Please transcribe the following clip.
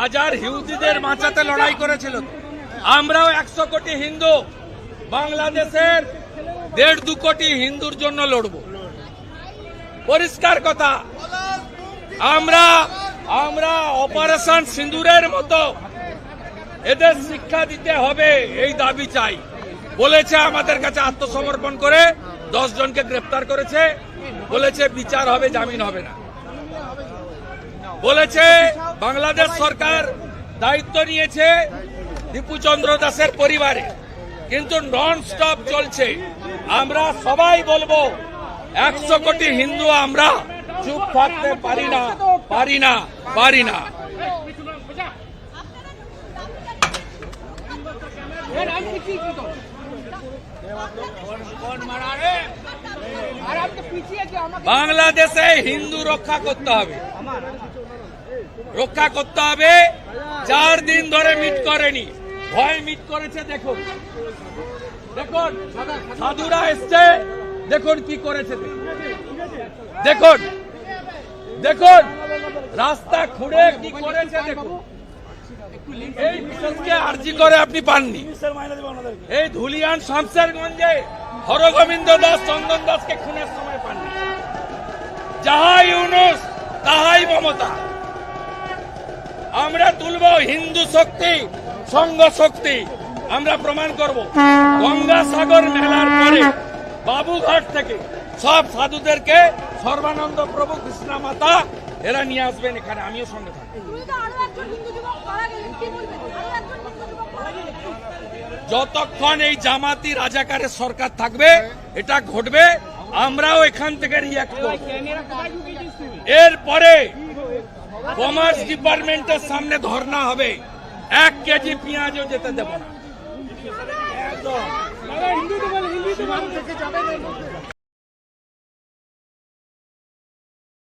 হাজার হিউদিদের বাঁচাতে লড়াই করেছিল। আমরাও একশো কোটি হিন্দু, বাংলাদেশের দেড় দু কোটি হিন্দুর জন্য লড়ব। পরিষ্কার কথা, আমরা আমরা অপারেশন সিন্দুরের মতো এদের শিক্ষা দিতে হবে, এই দাবি চাই। বলেছে আমাদের কাছে আত্মসমর্পণ করে, দশ জনকে গ্রেপ্তার করেছে। বলেছে বিচার হবে, জামিন হবে না। বলেছে, বাংলাদেশ সরকার দায়িত্ব নিয়েছে দীপুচন্দ্র দাসের পরিবারে। কিন্তু নন স্টপ চলছে। আমরা সবাই বলব, একশো কোটি হিন্দু আমরা চুপ থাকতে পারি না পারি না পারি না। বাংলাদেশে হিন্দু রক্ষা করতে হবে। রক্ষা করতে হবে। চার দিন ধরে মিট করেনি, ভয় মিট করেছে, দেখুন। দেখুন, সাধুরা এসছে, দেখুন কি করেছে। দেখুন দেখুন, রাস্তা খুঁড়ে কি করেছে, দেখুন। এই বিশেষকে আর্জি করে আপনি পাননি। এই ধুলিয়ান শামসেরগঞ্জে হরগোবিন্দ দাস, চন্দন দাসকে খুনের সময় পাননি। যাহাই ইউনুস তাহাই মমতা। আমরা তুলব হিন্দু শক্তি সংঘ শক্তি। আমরা প্রমাণ করব। গঙ্গাসাগর মেলার পরে বাবুঘাট থেকে সব সাধুদেরকে সর্বানন্দ প্রভু কৃষ্ণা মাতা এরা নিয়ে আসবেন এখানে। আমিও সঙ্গে থাকব। তুমি তো আরও একজন হিন্দু যুবক মারা গেলেন কি বলবেন আরও একজন হিন্দু যুবক মারা গেলেন যতক্ষণ এই জামাতি রাজাকারের সরকার থাকবে এটা ঘটবে আমরাও এখান থেকে রিয়াক্ট করব। এরপরে কমার্স ডিপার্টমেন্টের সামনে ধর্ণা হবে। এক কেজি পেঁয়াজও যেতে দেব না।